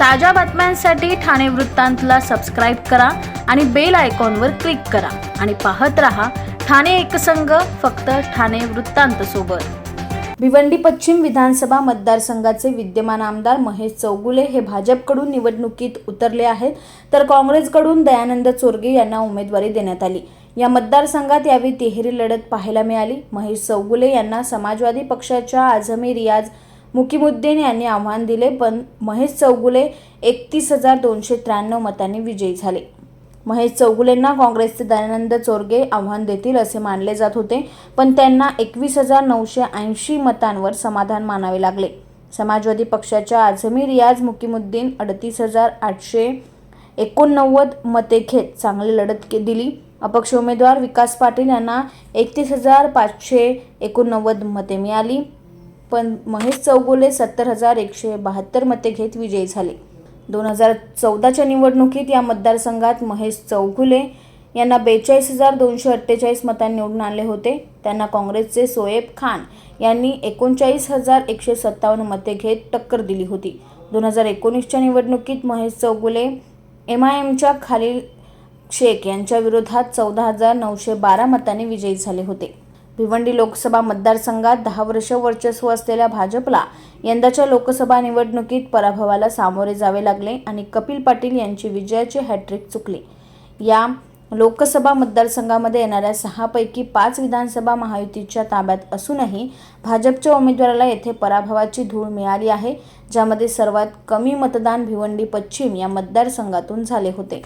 ताज्या बातम्यांसाठी ठाणे वृत्तांतला सबस्क्राईब करा आणि बेल आयकॉनवर क्लिक करा. आणि पाहत रहा ठाणे एकसंघ फक्त ठाणे वृत्तांत सोबत. भिवंडी पश्चिम विधानसभा मतदारसंघाचे विद्यमान आमदार महेश चौगुले हे भाजपकडून निवडणुकीत उतरले आहेत. तर काँग्रेसकडून दयानंद चोरगे यांना उमेदवारी देण्यात आली. या मतदारसंघात यावेळी तिहेरी लढत पाहायला मिळाली. महेश चौगुले यांना समाजवादी पक्षाच्या आझमी रियाज मुकीमुद्दीन यांनी आव्हान दिले पण महेश चौगुले एकतीस हजार दोनशे त्र्याण्णव मतांनी विजयी झाले. महेश चौगुलेंना काँग्रेसचे दयानंद चोरगे आव्हान देतील असे मानले जात होते पण त्यांना एकवीस हजार नऊशे ऐंशी मतांवर समाधान मानावे लागले. समाजवादी पक्षाच्या आझमी रियाज मुकीमुद्दीन अडतीस हजार आठशे एकोणनव्वद मते घेत चांगली लढत के- दिली. अपक्ष उमेदवार विकास पाटील यांना एकतीस हजार पाचशे एकोणनव्वद मते मिळाली. पण महेश चौगुले सत्तर हजार एकशे बहात्तर मते घेत विजयी झाले. दोन हजार चौदाच्या निवडणुकीत या मतदारसंघात महेश चौगुले यांना बेचाळीस हजार दोनशे अठ्ठेचाळीस मतांनी निवडून आणले होते. त्यांना काँग्रेसचे सोएब खान यांनी एकोणचाळीस हजार एकशे सत्तावन्न मते घेत टक्कर दिली होती. दोन हजार एकोणीसच्या निवडणुकीत महेश चौगुले एम आय एमच्या खालील शेख यांच्या विरोधात चौदा हजार नऊशे बारा मतांनी विजयी झाले होते. भिवंडी लोकसभा मतदारसंघात दहा वर्ष वर्चस्व असलेल्या भाजपला यंदाच्या लोकसभा निवडणुकीत पराभवाला सामोरे जावे लागले आणि कपिल पाटील यांची विजयाची हॅट्रिक चुकली. या लोकसभा मतदारसंघामध्ये येणाऱ्या सहापैकी पाच विधानसभा महायुतीच्या ताब्यात असूनही भाजपच्या उमेदवाराला येथे पराभवाची धूळ मिळाली आहे ज्यामध्ये सर्वात कमी मतदान भिवंडी पश्चिम या मतदारसंघातून झाले होते.